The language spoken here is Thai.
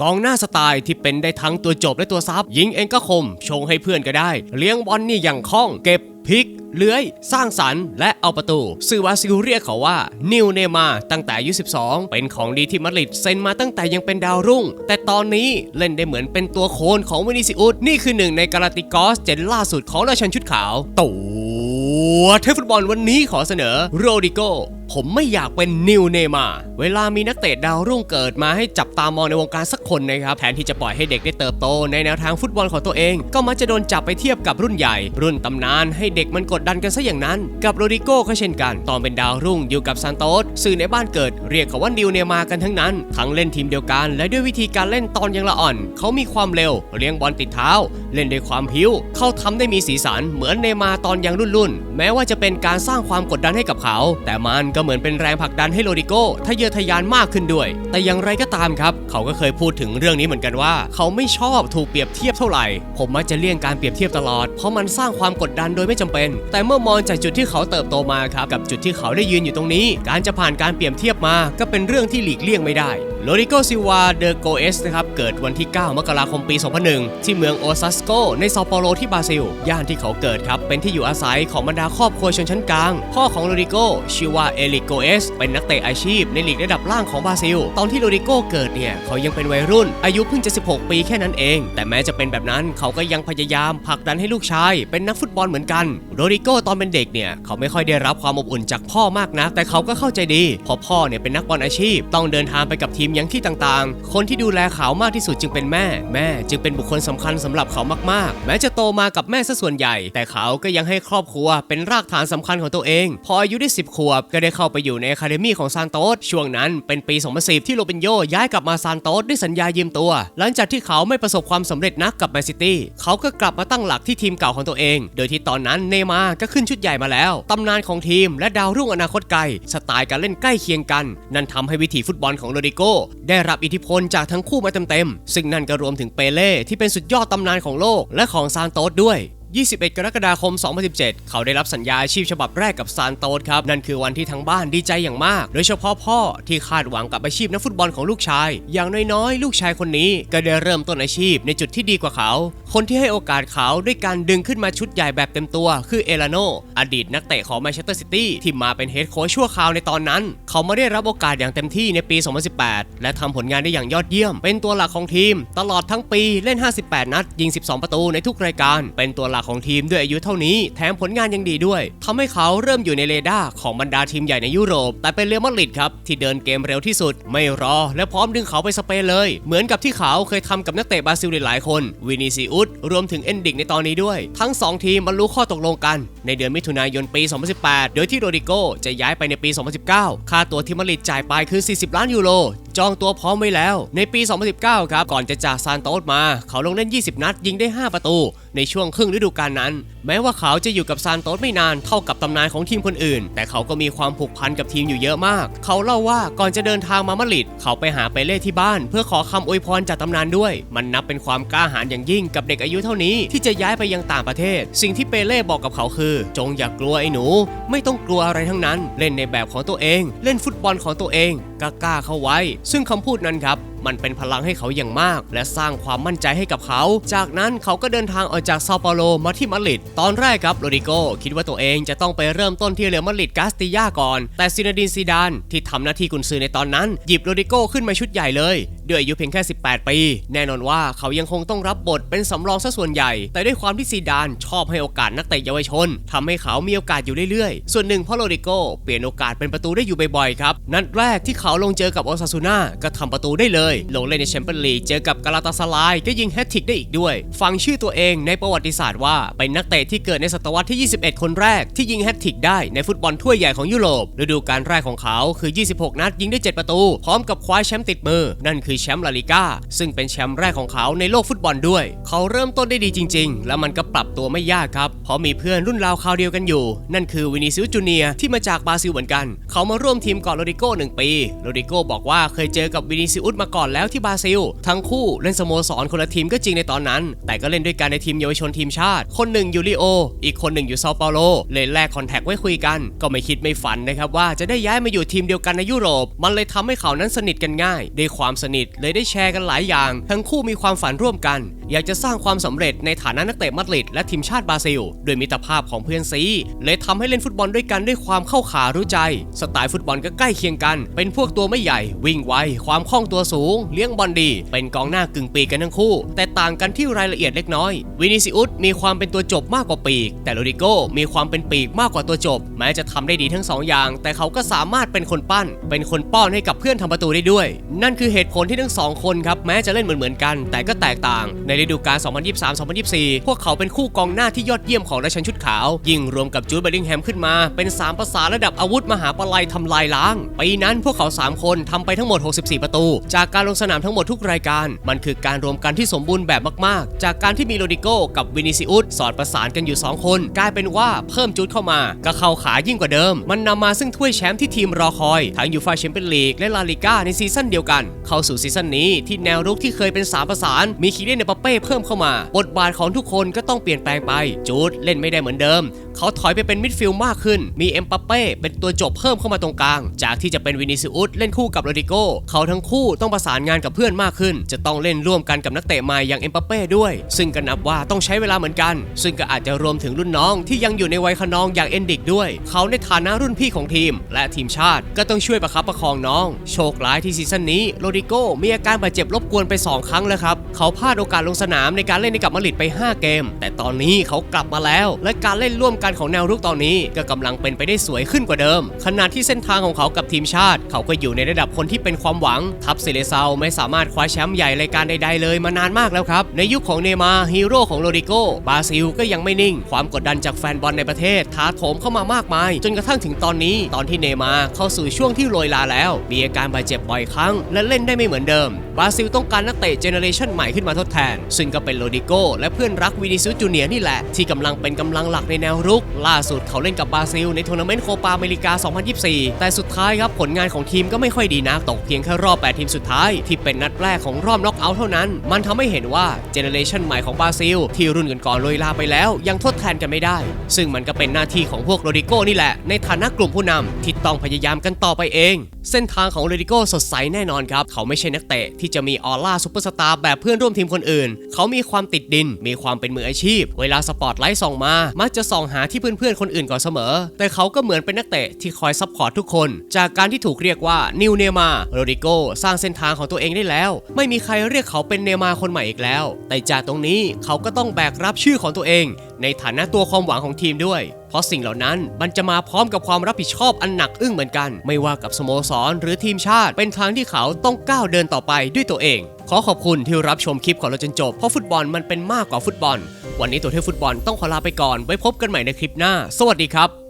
กองหน้าสไตล์ที่เป็นได้ทั้งตัวจบและตัวซับยิงเองก็คม ชงให้เพื่อนก็ได้ เลี้ยงบอลนี่อย่างคล่อง เก็บพลิก เลื้อย สร้างสรรค์และเอาประตูสื่อบราซิลเรียกเขาว่า นิวเนมาตั้งแต่อายุ 12 เป็นของดีที่มาดริดเซ็นมาตั้งแต่ยังเป็นดาวรุ่ง แต่ตอนนี้เล่นได้เหมือนเป็นตัวโคนของวินิซิอุสนี่คือหนึ่งในกาลาติกอสเจนล่าสุดของราชันชุดขาวตัวเทฟุตบอลวันนี้ขอเสนอโรดิโก ผมไม่อยากเป็นนิวเนมาเวลามีนักเตะดาวรุ่งเกิดมาให้จับตามองในวงการสักคนนะครับ แทนที่จะปล่อยให้เด็กได้เติบโตในแนวทางฟุตบอลของตัวเอง ก็มักจะโดนจับไปเทียบกับรุ่นใหญ่ รุ่นตำนานให้เด็กมันกดดันกันซะอย่างนั้น กับโรดิโก้ก็เช่นกัน ตอนเป็นดาวรุ่งอยู่กับซานโตสสื่อในบ้านเกิด เรียกเขาว่านิวเนมากันทั้งนั้น ทั้งเล่นทีมเดียวกัน และด้วยวิธีการเล่นตอนยังละอ่อน เขามีความเร็ว เลี้ยงบอลติดเท้า เล่นด้วยความพิ้ว เขาทำได้มีสีสันเหมือนเนมาตอนยังรุ่นๆแม้ว่าจะเป็นการสร้างความกดดันให้กับเขา แต่มันก็เหมือนเป็นแรงผลักดันให้โรดิโก้ทะเยอทะยานมากขึ้นด้วย แต่อย่างไรก็ตามครับ เขาก็เคยพูดถึงเรื่องนี้เหมือนกันว่า เขาไม่ชอบถูกเปรียบเทียบเท่าไหร่ ผมมักจะเลี่ยงการเปรียบเทียบตลอด เพราะมันสร้างความกดดันโดยไม่จำเป็น แต่เมื่อมองจากจุดที่เขาเติบโตมาครับกับจุดที่เขาได้ยืนอยู่ตรงนี้ การจะผ่านการเปรียบเทียบมา ก็เป็นเรื่องที่หลีกเลี่ยงไม่ได้โรดิโกซิวาเดอโกเอสนะครับเกิดวันที่ 9 มกราคมปี 2001 ที่เมืองโอซาสโกในซาเปาโลที่บราซิล ย่านที่เขาเกิดครับเป็นที่อยู่อาศัยของบรรดาครอบครัวชนชั้นกลาง พ่อของโรดิโกชื่อว่าเอลโกเอส เป็นนักเตะอาชีพในลีกระดับล่างของบราซิล ตอนที่โรดิโก้เกิดเนี่ย เขายังเป็นวัยรุ่น อายุเพิ่งจะ 16 ปีแค่นั้นเอง แต่แม้จะเป็นแบบนั้นเขาก็ยังพยายามผลักดันให้ลูกชาย เป็นนักฟุตบอลเหมือนกัน โรดิโก้ตอนเป็นเด็กเนี่ย เขาไม่ค่อยได้รับความอบอุ่นจากพ่อมากนะแต่เขาก็เข้าใจดีเพราะพ่อเนี่ยเป็นนักบอลอาชีพ ต้องเดินทางไปกับทีมยังที่ต่างๆ คนที่ดูแลเขามากที่สุดจึงเป็นแม่ แม่จึงเป็นบุคคลสำคัญสำหรับเขามากๆ แม้จะโตมากับแม่ซะส่วนใหญ่ แต่เขาก็ยังให้ครอบครัวเป็นรากฐานสำคัญของตัวเอง พออายุได้ 10 ขวบก็ได้เข้าไปอยู่ในอะคาเดมี่ของซานโตสช่วงนั้นเป็นปี 2010 ที่โรบินโยย้ายกลับมาซานโตสด้วยสัญญายืมตัว หลังจากที่เขาไม่ประสบความสำเร็จนักกับแมนซิตี้เขาก็กลับมาตั้งหลักที่ทีมเก่าของตัวเอง โดยที่ตอนนั้นเนย์มาร์ก็ขึ้นชุดใหญ่มาแล้วตำนานของทีมและดาวรุ่งอนาคตไกลสไตล์การเล่นใกล้เคียงกัน นั่นทำให้วิถีฟุตบอลของโรดิโกได้รับอิทธิพลจากทั้งคู่มาเต็มๆซึ่งนั่นก็รวมถึงเปเล่ที่เป็นสุดยอดตำนานของโลกและของซานโตสด้วย 21 กรกฎาคม 2017 เขาได้รับสัญญาอาชีพฉบับแรกกับซานโตสครับ นั่นคือวันที่ทั้งบ้านดีใจอย่างมาก โดยเฉพาะพ่อที่คาดหวังกับอาชีพนักฟุตบอลของลูกชาย อย่างน้อยๆ ลูกชายคนนี้ก็ได้เริ่มต้นอาชีพในจุดที่ดีกว่าเขา คนที่ให้โอกาสเขาด้วยการดึงขึ้นมาชุดใหญ่แบบเต็มตัว คือเอลาโนอดีตนักเตะของแมนเชสเตอร์ซิตี้ที่มาเป็นเฮดโค้ชชั่วคราวในตอนนั้น เขาไมาได้รับโอกาสอย่างเต็มที่ในปี 2018 และทำผลงานได้อย่างยอดเยี่ยม เป็นตัวหลักของทีม ตลอดทั้งปีเล่น 58 นัด ยิง 12 ประตูในทุกรายการ เป็นตัวหลักของทีมด้วยอายุเท่านี้ แถมผลงานยังดีด้วยทำให้เขาเริ่มอยู่ในเรดาร์ของบรรดาทีมใหญ่ในยุโรป แต่เป็นเรอัลมาดริดครับที่เดินเกมเร็วที่สุด ไม่รอ และพร้อมดึงเขาไปสเปนเลย เหมือนกับที่เขาเคยทำกับนักเตะบราซิลหลายคน วินิซิอุสรวมถึงเอนดิกในตอนนี้ด้วย ทั้ง 2 ทีมบรรลุข้อตกลงกัน ในเดือนมิถุนายนปี 2018 โดยที่โรดิโกจะย้ายไปในปี 2019 ค่าตัวที่มาดริดจ่ายไปคือ 40 ล้านยูโรจองตัวพร้อมไว้แล้ว ในปี 2019 ครับก่อนจะจากซานโตสมา เขาลงเล่น 20 นัด ยิงได้ 5 ประตู ในช่วงครึ่งฤดูกาลนั้น แม้ว่าเขาจะอยู่กับซานโตสไม่นานเท่ากับตำนานของทีมคนอื่น แต่เขาก็มีความผูกพันกับทีมอยู่เยอะมาก เขาเล่าว่าก่อนจะเดินทางมามาดริดเขาไปหาเปเล่ที่บ้าน เพื่อขอคำอวยพรจากตำนานด้วย มันนับเป็นความกล้าหาญอย่างยิ่งกับเด็กอายุเท่านี้ที่จะย้ายไปยังต่างประเทศ สิ่งที่เปเล่บอกกับเขาคือ จงอย่ากลัวไอ้หนู ไม่ต้องกลัวอะไรทั้งนั้น เล่นในแบบของตัวเอง เล่นฟุตบอลของตัวเอง กล้าๆเข้าไว้ ซึ่งคำพูดนั้นครับ มันเป็นพลังให้เขาอย่างมาก และสร้างความมั่นใจให้กับเขา จากนั้นเขาก็เดินทางออกจากซาเปาโลมาที่มาดริดตอนแรกครับโรดิโกคิดว่าตัวเองจะต้องไปเริ่มต้นที่เรอัลมาดริดกาสติยาก่อน แต่ซินาดินซีดานที่ทำหน้าที่กุนซือในตอนนั้น หยิบโรดิโกขึ้นมาชุดใหญ่เลย ด้วยอายุเพียงแค่ 18 ปี แน่นอนว่าเขายังคงต้องรับบทเป็นสำรองซะส่วนใหญ่ แต่ด้วยความที่ซีดานชอบให้โอกาสนักเตะเยาวชนทำให้เขามีโอกาสอยู่เรื่อยๆ ส่วนหนึ่งเพราะโรดิโกเปลี่ยนโอกาสเป็นประตูได้อยู่บ่อยๆครับนัดแรกที่เขาลงเจอกับโอซาซูน่าก็ทำประตูได้เลยลงเล่นในแชมเปี้ยนลีกเจอกับกาลาตาสลายก็ยิงแฮตทริกได้อีกด้วย ฟังชื่อตัวเองในประวัติศาสตร์ว่า เป็นนักเตะที่เกิดในศตวรรษที่ 21 คนแรกที่ยิงแฮตทริกได้ในฟุตบอลถ้วยใหญ่ของยุโรปฤดูกาลแรกของเขาคือ 26 นัดยิงได้ 7 ประตู พร้อมกับคว้าแชมป์ติดมือ นั่นคือแชมป์ลาลิก้าซึ่งเป็นแชมป์แรกของเขาในโลกฟุตบอลด้วย เขาเริ่มต้นได้ดีจริง ๆ แล้วมันก็ปรับตัวไม่ยากครับเพราะมีเพื่อนรุ่นราวคราวเดียวกันอยู่ นั่นคือวินิซิอุสจูเนียที่มาจากบราซิลเหมือนกัน เขามาร่วมทีมก่อนโรดิโก้หนึ่งปีโรดิโก้บอกว่าเคยเจอกับวินิซิอุสมาก่อนแล้วที่บราซิล ทั้งคู่เล่นสโมสรคนละทีมก็จริงในตอนนั้น แต่ก็เล่นด้วยกันในทีมเยาวชนทีมชาติ คนหนึ่งอยู่ลิโอ อีกคนหนึ่งอยู่เซาเปาโล เลยแลกคอนแทคไว้คุยกัน ก็ไม่คิดไม่ฝันนะครับว่าจะได้ย้ายมาอยู่ทีมเดียวกันในยุโรป มันเลยทำให้เขานั้นสนิทกันง่ายด้วยความสนิทเลยได้แชร์กันหลายอย่าง ทั้งคู่มีความฝันร่วมกัน อยากจะสร้างความสำเร็จในฐานะนักเตะมาดริดและทีมชาติบราซิลด้วยมิตรภาพของเพื่อนซีเลยทำให้เล่นฟุตบอลด้วยกันด้วยความเข้าขารู้ใจ สไตล์ฟุตบอลก็ใกล้เคียงกัน เป็นพวกตัวไม่ใหญ่ วิ่งไวความคล่องตัวสูงเลี้ยงบอลดี เป็นกองหน้ากึ่งปีกกันทั้งคู่ แต่ต่างกันที่รายละเอียดเล็กน้อย วินิซิอุสมีความเป็นตัวจบมากกว่าปีก แต่โรดิโกมีความเป็นปีกมากกว่าตัวจบ แม้จะทำได้ดีทั้งสองอย่าง แต่เขาก็สามารถเป็นคนปั้น เป็นคนป้อนให้กับเพื่อนทำประตูได้ด้วย นั่นคือเหตุผลที่ทั้งสองคนครับแม้จะเล่นเหมือนเหมือนกัน แต่ก็แตกต่าง ในฤดูกาล 2023-2024 พวกเขาเป็นคู่กองหน้าที่ยอดเยี่ยมของราชันชุดขาว ยิ่งรวมกับจูดเบลลิงแฮมขึ้นมา เป็น 3 ภาษาระดับอาวุธมหาปลัยทำลายล้างปีนั้นพวกเขา 3 คนทำไปทั้งหมด 64 ประตู จากการการลงสนามทั้งหมดทุกรายการ มันคือการรวมกันที่สมบูรณ์แบบมากๆ จากการที่มีโรดิโกกับวินิซิอุสสอดประสานกันอยู่ 2 คน กลายเป็นว่าเพิ่มจูดเข้ามา ก็เข้าขายิ่งกว่าเดิม มันนำมาซึ่งถ้วยแชมป์ที่ทีมรอคอย ทั้งยูฟาแชมเปี้ยนลีกและลาลิก้าในซีซั่นเดียวกัน เข้าสู่ซีซั่นนี้ที่แนวรุกที่เคยเป็นสามประสานมีคีเลียนเนปเป้เพิ่มเข้ามา บทบาทของทุกคนก็ต้องเปลี่ยนแปลงไป จูดเล่นไม่ได้เหมือนเดิม เขาถอยไปเป็นมิดฟิลด์มากขึ้น มีเอ็มปาเป้เป็นตัวจบเพิ่มเข้ามาตรงกลาง จากที่จะเป็นวินิซิอุสเล่นคู่กับโรดิโกเขาทั้งคู่ต้องประสานงานกับเพื่อนมากขึ้น จะต้องเล่นร่วมกันกับนักเตะใหม่อย่างเอ็มปาเป้ด้วย ซึ่งก็นับว่าต้องใช้เวลาเหมือนกัน ซึ่งก็อาจจะรวมถึงรุ่นน้องที่ยังอยู่ในวัยขนองอย่างเอนดิกด้วย เขาในฐานะรุ่นพี่ของทีม และทีมชาติก็ต้องช่วยประคับประคองน้อง โชคร้ายที่ซีซั่นนี้โรดิโกมีอาการบาดเจ็บรบกวนไปสองครั้งแล้วครับ เขาพลาดโอกาสลงสนามในการเล่นให้กับมาริดไป 5 เกม แต่ตอนนี้เขากลับมาแล้ว และการเล่นร่วมกันของแนวรุกตอนนี้ ก็กำลังเป็นไปได้สวยขึ้นกว่าเดิม ขณะที่เส้นทางของเขากับทีมชาติ เขาก็อยู่ในระดับคนที่เป็นความหวังทัพเซเลเซาไม่สามารถคว้าแชมป์ใหญ่รายการใดๆเลยมานานมากแล้วครับ ในยุคของเนมาฮีโร่ของโรดิโกบราซิลก็ยังไม่นิ่ง ความกดดันจากแฟนบอลในประเทศท้าโถมเข้ามามากมาย จนกระทั่งถึงตอนนี้ ตอนที่เนมาเข้าสู่ช่วงที่โรยลาแล้ว มีอาการบาดเจ็บบ่อยครั้ง และเล่นได้ไม่เหมือนเดิมบราซิลต้องการนักเตะเจเนอเรชันใหม่ขึ้นมาทดแทน ซึ่งก็เป็นโรดิโกและเพื่อนรักวินิซิอุสจูเนียนี่แหละ ที่กำลังเป็นกำลังหลักในแนวรุก ล่าสุดเขาเล่นกับบราซิลในทัวร์นาเมนต์โคปาอเมริกา 2024 แต่สุดท้ายครับผลงานของทีมก็ไม่ค่อยดีนักตกเพียงแค่รอบ 8 ทีมสุดท้ายที่เป็นนัดแรกของรอบน็อกเอาท์เท่านั้น มันทำให้เห็นว่าเจเนอเรชันใหม่ของบราซิล ที่รุ่นก่อนๆเลยลาไปแล้ว ยังทดแทนกันไม่ได้ ซึ่งมันก็เป็นหน้าที่ของพวกโรดิโก้นี่แหละ ในฐานะกลุ่มผู้นำที่ต้องพยายามกันต่อไปเองเส้นทางของโรดิโก้สดใสแน่นอนครับ เขาไม่ใช่นักเตะที่จะมีออร่าซูเปอร์สตาร์แบบเพื่อนร่วมทีมคนอื่น เขามีความติดดิน มีความเป็นมืออาชีพ เวลาสปอตไลท์ส่องมา มักจะส่องหาที่เพื่อนๆคนอื่นก่อนเสมอ แต่เขาก็เหมือนเป็นนักเตะที่คอยซัพพอร์ตทุกคน จากการที่ถูกเรียกว่านิวเนมาโรดิโก้สร้างเส้นทางของตัวเองได้แล้ว ไม่มีใครเรียกเขาเป็นเนมาคนใหม่อีกแล้ว แต่จากตรงนี้เขาก็ต้องแบกรับชื่อของตัวเอง ในฐานะตัวความหวังของทีมด้วย เพราะสิ่งเหล่านั้นมันจะมาพร้อมกับความรับผิดชอบอันหนักอึ้งเหมือนกัน ไม่ว่ากับสโมสรหรือทีมชาติ เป็นทางที่เขาต้องก้าวเดินต่อไปด้วยตัวเอง ขอขอบคุณที่รับชมคลิปของเราจนจบเพราะฟุตบอลมันเป็นมากกว่าฟุตบอล วันนี้ตัวเทพฟุตบอลต้องขอลาไปก่อนไว้พบกันใหม่ในคลิปหน้า สวัสดีครับ